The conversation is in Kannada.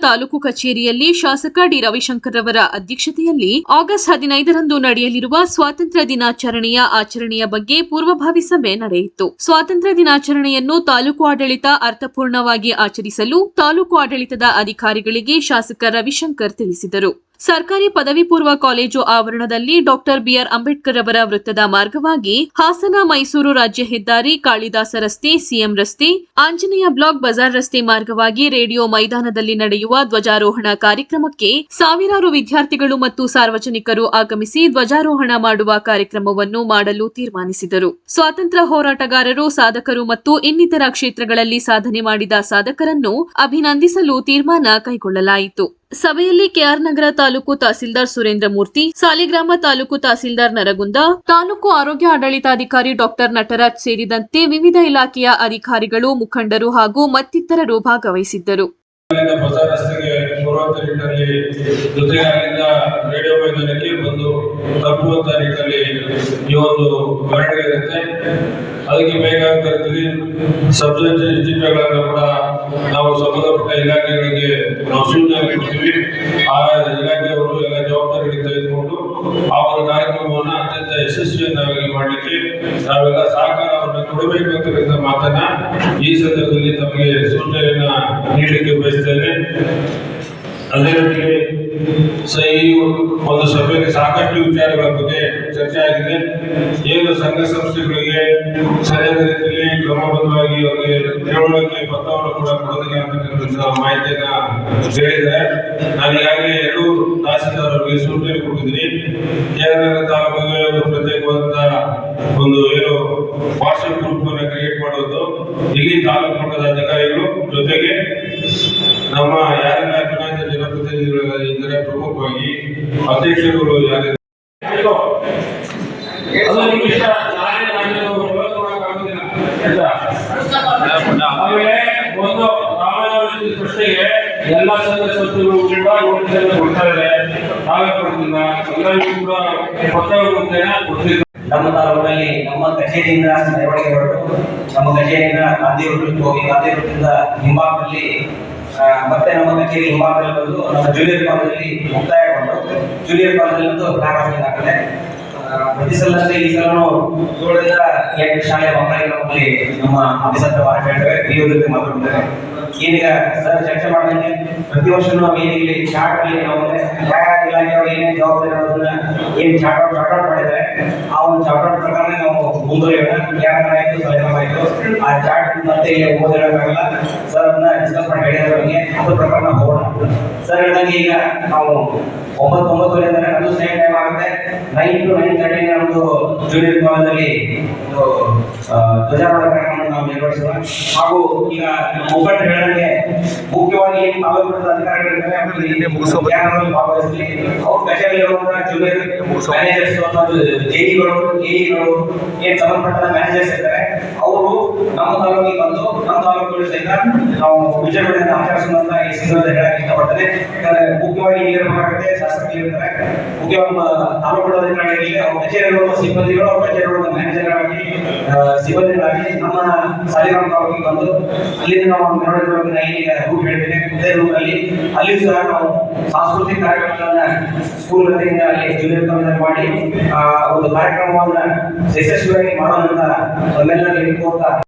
ತಾಲೂಕು ಕಚೇರಿಯಲ್ಲಿ ಶಾಸಕ ಡಿ ರವಿಶಂಕರ್ ಅವರ ಅಧ್ಯಕ್ಷತೆಯಲ್ಲಿ ಆಗಸ್ಟ್ ಹದಿನೈದರಂದು ನಡೆಯಲಿರುವ ಸ್ವಾತಂತ್ರ್ಯ ದಿನಾಚರಣೆಯ ಆಚರಣೆಯ ಬಗ್ಗೆ ಪೂರ್ವಭಾವಿ ಸಭೆ ನಡೆಯಿತು. ಸ್ವಾತಂತ್ರ್ಯ ದಿನಾಚರಣೆಯನ್ನು ತಾಲೂಕು ಆಡಳಿತ ಅರ್ಥಪೂರ್ಣವಾಗಿ ಆಚರಿಸಲು ತಾಲೂಕು ಆಡಳಿತದ ಅಧಿಕಾರಿಗಳಿಗೆ ಶಾಸಕ ರವಿಶಂಕರ್ ತಿಳಿಸಿದರು. ಸರ್ಕಾರಿ ಪದವಿ ಪೂರ್ವ ಕಾಲೇಜು ಆವರಣದಲ್ಲಿ ಡಾಕ್ಟರ್ ಬಿಆರ್ ಅಂಬೇಡ್ಕರ್ ಅವರ ವೃತ್ತದ ಮಾರ್ಗವಾಗಿ ಹಾಸನ ಮೈಸೂರು ರಾಜ್ಯ ಹೆದ್ದಾರಿ ಕಾಳಿದಾಸ ರಸ್ತೆ, ಸಿಎಂ ರಸ್ತೆ, ಆಂಜನೇಯ ಬ್ಲಾಕ್ ಬಜಾರ್ ರಸ್ತೆ ಮಾರ್ಗವಾಗಿ ರೇಡಿಯೋ ಮೈದಾನದಲ್ಲಿ ನಡೆಯುವ ಧ್ವಜಾರೋಹಣ ಕಾರ್ಯಕ್ರಮಕ್ಕೆ ಸಾವಿರಾರು ವಿದ್ಯಾರ್ಥಿಗಳು ಮತ್ತು ಸಾರ್ವಜನಿಕರು ಆಗಮಿಸಿ ಧ್ವಜಾರೋಹಣ ಮಾಡುವ ಕಾರ್ಯಕ್ರಮವನ್ನು ಮಾಡಲು ತೀರ್ಮಾನಿಸಿದರು. ಸ್ವಾತಂತ್ರ್ಯ ಹೋರಾಟಗಾರರು, ಸಾಧಕರು ಮತ್ತು ಇನ್ನಿತರ ಕ್ಷೇತ್ರಗಳಲ್ಲಿ ಸಾಧನೆ ಮಾಡಿದ ಸಾಧಕರನ್ನು ಅಭಿನಂದಿಸಲು ತೀರ್ಮಾನ ಕೈಗೊಳ್ಳಲಾಯಿತು. ಸಭೆಯಲ್ಲಿ ಕೆಆರ್ ನಗರ ತಾಲೂಕು ತಹಸೀಲ್ದಾರ್ ಸುರೇಂದ್ರ ಮೂರ್ತಿ, ಸಾಲಿಗ್ರಾಮ ತಾಲೂಕು ತಹಸೀಲ್ದಾರ್ ನರಗುಂದ, ತಾಲೂಕು ಆರೋಗ್ಯ ಆಡಳಿತಾಧಿಕಾರಿ ಡಾಕ್ಟರ್ ನಟರಾಜ್ ಸೇರಿದಂತೆ ವಿವಿಧ ಇಲಾಖೆಯ ಅಧಿಕಾರಿಗಳು, ಮುಖಂಡರು ಹಾಗೂ ಮತ್ತಿತರರು ಭಾಗವಹಿಸಿದ್ದರು ಹೊಸ ರಸ್ತೆಗೆ ಮೂವತ್ತು ನಿಟ್ಟಿನಲ್ಲಿ ಜೊತೆಗೆ ಅಲ್ಲಿಂದ ರೇಡಿಯೋ ಮೈದಾನಕ್ಕೆ ಬಂದು ತಪ್ಪುವಂತ ನಿಟ್ಟಿನಲ್ಲಿ ಈ ಒಂದು ಇರುತ್ತೆ. ಅದಕ್ಕೆ ಬೇಕಾಗಿರ್ತೀವಿ ಸಬ್ಜೆಕ್ಟ್ ಜಿಲ್ಲೆಗಳನ್ನು ಕೂಡ ನಾವು ಸಂಬಂಧಪಟ್ಟ ಇಲಾಖೆಗಳಿಗೆ ನಾವು ಸೂಚನೆ ಕೊಡ್ತೀವಿ. ಆ ಇಲಾಖೆಯವರು ಎಲ್ಲ ಜವಾಬ್ದಾರಿಗಳಿಗೆ ತೆಗೆದುಕೊಂಡು ಆ ಒಂದು ಕಾರ್ಯಕ್ರಮವನ್ನು ಅತ್ಯಂತ ಯಶಸ್ವಿಯನ್ನಾಗಿ ಮಾಡಲಿಕ್ಕೆ ನಾವೆಲ್ಲ ಸಹಕಾರವನ್ನು ಕೊಡಬೇಕು ಅಂತಕ್ಕಂಥ ಮಾತನ್ನ ಈ ಸಂದರ್ಭದಲ್ಲಿ ತಮಗೆ ಸೂಚನೆಯನ್ನ ನೀಡಲಿಕ್ಕೆ ಬಯಸ್ತೇನೆ ಅದೇ ರೀತಿ ಸಹ ಈ ಒಂದು ಸಭೆಗೆ ಸಾಕಷ್ಟು ವಿಚಾರಗಳ ಬಗ್ಗೆ ಚರ್ಚೆ ಆಗಿದೆ. ಏನು ಸಂಘ ಸಂಸ್ಥೆಗಳಿಗೆ ಸರಿಯಾದ ರೀತಿಯಲ್ಲಿ ಕ್ರಮಬದ್ಧವಾಗಿ ಅವರಿಗೆ ತಿಳುವಳಿಕೆ ಪತ್ರವನ್ನು ಕೂಡ ಕೊಡೋದಕ್ಕೆ ಅಂತಕ್ಕಂಥ ಮಾಹಿತಿಯನ್ನ ಹೇಳಿದ್ದಾರೆ. ನಾನು ಈಗಾಗಲೇ ಎರಡು ತಹಸೀಲ್ದಾರರಿಗೆ ಸೂಚನೆ ಕೊಟ್ಟಿದ್ದೀನಿ. ಕೇರಳ ತಾಲೂಕಿಗೆ ಒಂದು ಪ್ರತ್ಯೇಕವಾದಂತಹ ಒಂದು ಏನು ವಾಟ್ಸಪ್ ಗ್ರೂಪ್ ಅನ್ನು ಇಲ್ಲಿ ತಾಲೂಕು ಮಟ್ಟದ ಅಧಿಕಾರಿಗಳು, ಜೊತೆಗೆ ನಮ್ಮ ಯಾರೆಲ್ಲ ಚುನಾಯಿತ ಜನಪ್ರತಿನಿಧಿಗಳಿದ್ದಾರೆ ಪ್ರಮುಖವಾಗಿ ಅಧ್ಯಕ್ಷರುಗಳು ಯಾರು ಎಲ್ಲ ಸಂಘ ಸಂಸ್ಥೆಗಳು ಕೂಡ ಕೊಡ್ತಾ ಇದೆ ನಾವೇ ಕೊಡ್ತಿಲ್ಲ. ಎಲ್ಲರಿಗೂ ಕೂಡ ಕೊಡ್ತಿಲ್ಲ ನಮ್ಮ ತಾಲೂಕಿನಲ್ಲಿ ನಮ್ಮ ಕಚೇರಿಯಿಂದ ಮೆರವಣಿಗೆ ಹೊರಟು ನಮ್ಮ ಕಚೇರಿಯಿಂದ ಗಾಂಧಿ ವೃತ್ತಕ್ಕೆ ಹೋಗಿ ಗಾಂಧಿ ವೃತ್ತದಿಂದ ಹಿಂಭಾಗದಲ್ಲಿ ಮತ್ತೆ ನಮ್ಮ ಕಚೇರಿ ಹಿಂಭಾಗದಲ್ಲಿ ಬಂದು ನಮ್ಮ ಜೂನಿಯರ್ ಕಾಲೇಜಲ್ಲಿ ಮುಕ್ತಾಯಗೊಂಡು ಜೂನಿಯರ್ ಕಾಲೇಜಲ್ಲಿ ಪ್ರಾರಂಭ ಆ, ಪ್ರತಿ ಸಲಷ್ಟೇ ಈ ಸಲನು ಏಳರಿಂದ ಎಂಟು ಶಾಲೆಯ ಮಕ್ಕಳಿಗೆ ನಮ್ಮಲ್ಲಿ ನಮ್ಮ ಆಫೀಸರ್ ಮಾತಾಡ್ತೇವೆ ಈ ಜೊತೆ ಮಾತಾಡ್ತೇವೆ. ಏನೀಗ ಸರ್ ಚರ್ಚೆ ಮಾಡಿದಂಗೆ ಪ್ರತಿ ವರ್ಷ ನಾವು ಏನಿಲ್ಲಿ ಚಾರ್ಟ್ ಅಲ್ಲಿ ನಾವು ಏನೇನು ಜವಾಬ್ದಾರಿ ಅನ್ನೋದನ್ನ ಏನ್ ಚಾರ್ಟ್ ಔಟ್ ಚಾರ್ಟ್ ಔಟ್ ಆ ಒಂದು ಚಾರ್ಟ್ ಔಟ್ ಪ್ರಕಾರ ನಾವು ಮುಂದುವರಿಯೋಣ. ಯಾರ ಆಯಿತು ಆ ಚಾರ್ಟ್ ಮತ್ತೆ ಓದಿರೋಕ್ಕಾಗಲ್ಲ ಸರ್, ಅದನ್ನ ಡಿಸ್ಕಸ್ ಮಾಡಿ ಅದ್ರ ಪ್ರಕಾರ ನಾವು ಹೋಗೋಣ. ಸರ್ ಹೇಳಿದಂಗೆ ಈಗ ನಾವು ಒಂಬತ್ತು ಒಂಬತ್ತುವರೆ ಅದು ಸೇಮ್ ಟೈಮ್ ಆಗುತ್ತೆ ನೈನ್ ಟು ನೈನ್ ತರ್ಟಿ ನಮ್ಮದು ಜೂನಿಯರ್ ಕಾಲೇಜಲ್ಲಿ ಧ್ವಜಾರೋಹಣ ಕಾರ್ಯಕ್ರಮವನ್ನು ನಾವು ನಿರ್ವಹಿಸೋಣ ಹಾಗೂ ಈಗ ಒಬ್ಬಟ್ಟು ಹೇಳಿದಂಗೆ ಮುಖ್ಯವಾಗಿ ಏನು ತಾಲೂಕು ಅಧಿಕಾರಿಗಳಿದ್ದಾರೆ ಅವರಲ್ಲಿ ಯಾರಾದ್ರೂ ಭಾಗವಹಿಸಲಿ. ಅವ್ರ ಕಚೇರಿಯಲ್ಲಿರುವಂತಹ ಜೂನಿಯರ್ ಮ್ಯಾನೇಜರ್ಸ್ ಮತ್ತು ಜೆಇಗಳು ಎಇಗಳು ಏನು ಸಂಬಂಧಪಟ್ಟ ಮ್ಯಾನೇಜರ್ಸ್ ಇದ್ದಾರೆ. ಅವರು ನಮ್ಮ ತಾಲೂಕಿಗೆ ಬಂದು ನಮ್ಮ ತಾಲೂಕುಗಳು ಸಹಿತ ನಾವು ವಿಜಯವಾಡದಿಂದ ಆಚರಿಸುವಂತ ಈ ಸಂದರ್ಭದಲ್ಲಿ ಹೇಳಕ್ಕೆ ಇಷ್ಟಪಡ್ತೇನೆ. ಯಾಕಂದ್ರೆ ಮುಖ್ಯವಾಗಿ ಇಲ್ಲಿರಬೇಕಾಗುತ್ತೆ ಶಾಸಕರು ಇರ್ತಾರೆ. ಮುಖ್ಯವಾಗಿ ನಮ್ಮ ತಾಲೂಕು ಅಧಿಕಾರಿಗಳಿಗೆ ಅವ್ರ ಕಚೇರಿಗಳ ಸಿಬ್ಬಂದಿಗಳು, ಅವ್ರ ಕಚೇರಿಗಳ ಮ್ಯಾನೇಜರ್ ಆಗಿ ಸಿಬ್ಬಂದಿಗಳಾಗಿ ನಮ್ಮ ಸಾಲಿಗ್ರಾಮ ತಾಲೂಕಿಗೆ ಬಂದು ಅಲ್ಲಿಂದ ನಾವು ಮೆರವಣಿಗೆಗಳಲ್ಲಿ ರೂಟ್ ಹೇಳಿದ್ದೇನೆ. ಅದೇ ರೂಟಲ್ಲಿ ಅಲ್ಲಿಯೂ ಸಹ ನಾವು ಸಾಂಸ್ಕೃತಿಕ ಕಾರ್ಯಕ್ರಮಗಳನ್ನ ಸ್ಕೂಲ್ ವತಿಯಿಂದ ಅಲ್ಲಿ ಜೂನಿಯರ್ ಮಾಡಿ, ಆ, ಒಂದು ಕಾರ್ಯಕ್ರಮವನ್ನ ಯಶಸ್ವಿಯಾಗಿ ಅಂತ ನಮ್ಮೆಲ್ಲರಿಗೆ ಕೋರ್ತಾ